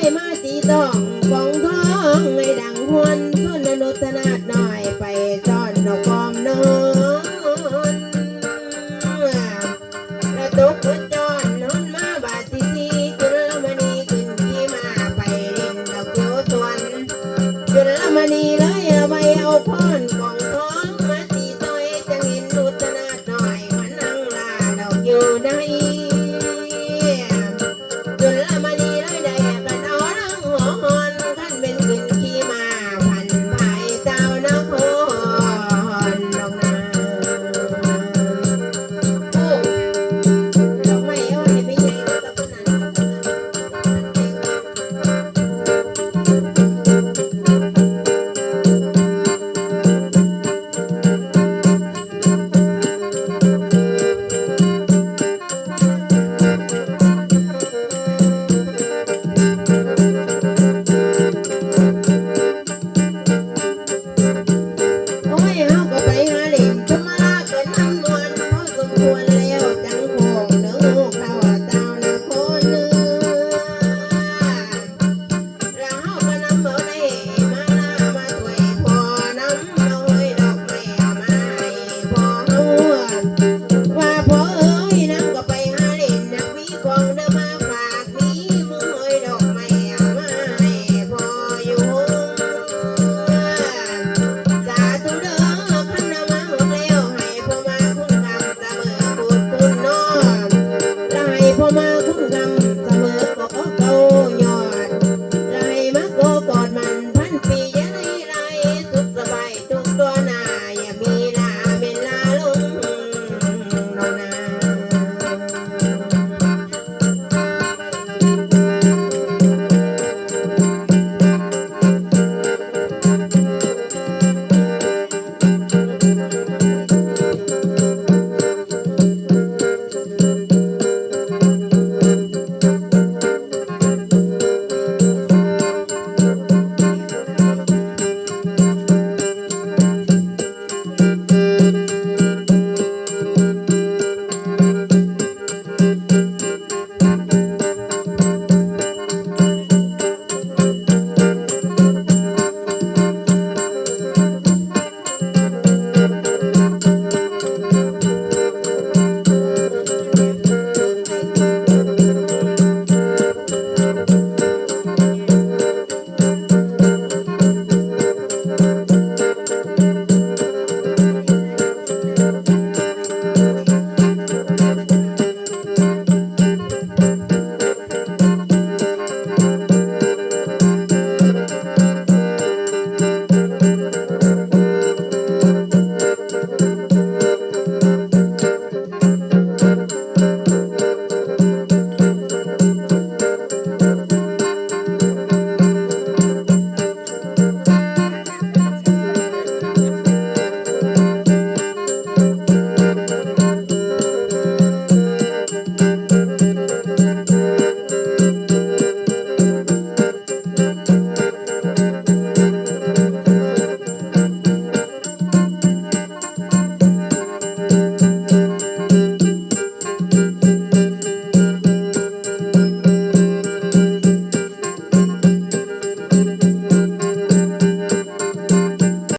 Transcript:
อยมาตีต้องฟองท้องให้ดังฮวนทุนนุตนาดหน่อยไปจอนดอกกอมนอนแล้วตกขึ้จอนนอนมาบาดทีทีจุลมณีขึ้นที่มาไปริมดอกโจตวนจุลมณีเลยเอาไปเอาพอนฟองท้องมาตีต้อยจะเห็นนุตนาดหน่อยมันนั่งลาดอกอยู่ในจุลมณี